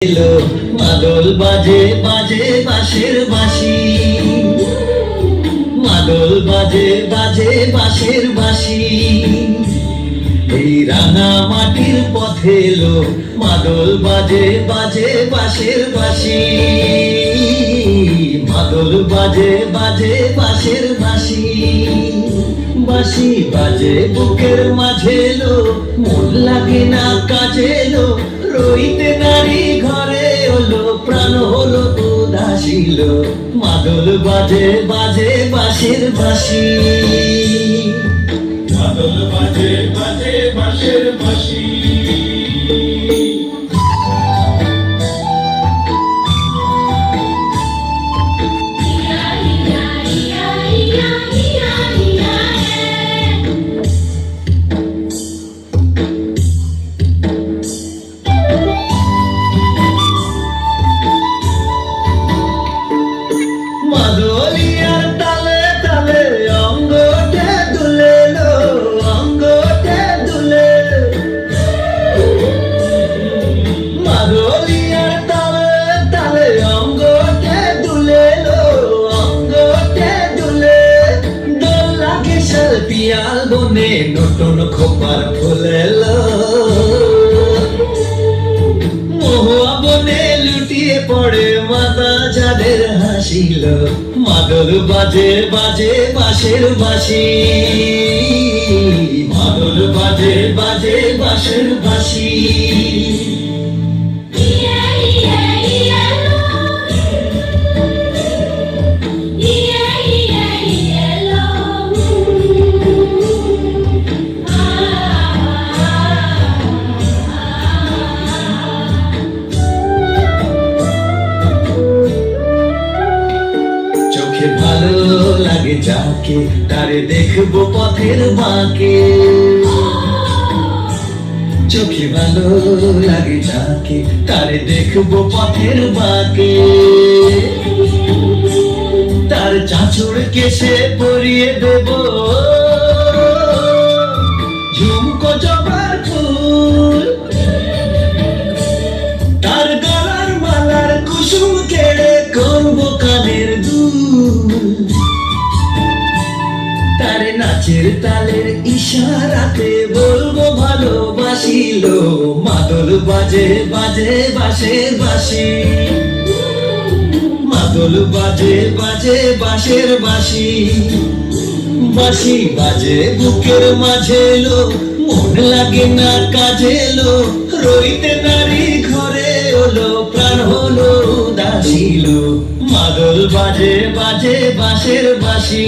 মাদল বাজে বাজে বাঁশের বাঁশি। মাদল বাজে বাজে বাঁশের বাঁশি। এই রাঙা মাটির পথে এলো মাদল বাজে বাজে বাঁশের বাঁশি। মাদল বাজে বাজে বাঁশের বাঁশি। বাঁশি বাজে বুকের মাঝে এলো, মন লাগে না কাজে এলো, রইতে হলো হলো উদাসীল মাদল বাজে বাজে বাঁশের বাঁশি। মাদল বাজে বাজে বাঁশের বাঁশি। লাগে শাল পিয়াল বনে নতুন খোপার ফুলেল বনে লুটিয়ে পড়ে যাদের হাসিল মাদল বাজে বাজে বাঁশের বাসি মাদল চোখে ভালো লাগে, যাকে তারে দেখব পথের বাঁকে। চোখে ভালো লাগে, যাকে তারে দেখব পথের বাঁকে। তার চাঁচুর কেসে পরিয়ে দেব। ঝুমকো জবার তালের ইশারাতে বলব ভালোবাসিল মাদল বাজে বাজে বাঁশের বাঁশি মাদল বাজে বাজে বাঁশের বাঁশি বাঁশি বাজে বুকের মাঝে এলো মন লাগে না কাজে এলো রইতে নারী ঘরে হলো, প্রাণ হলো উদাসীল মাদল বাজে বাজে বাঁশের বাঁশি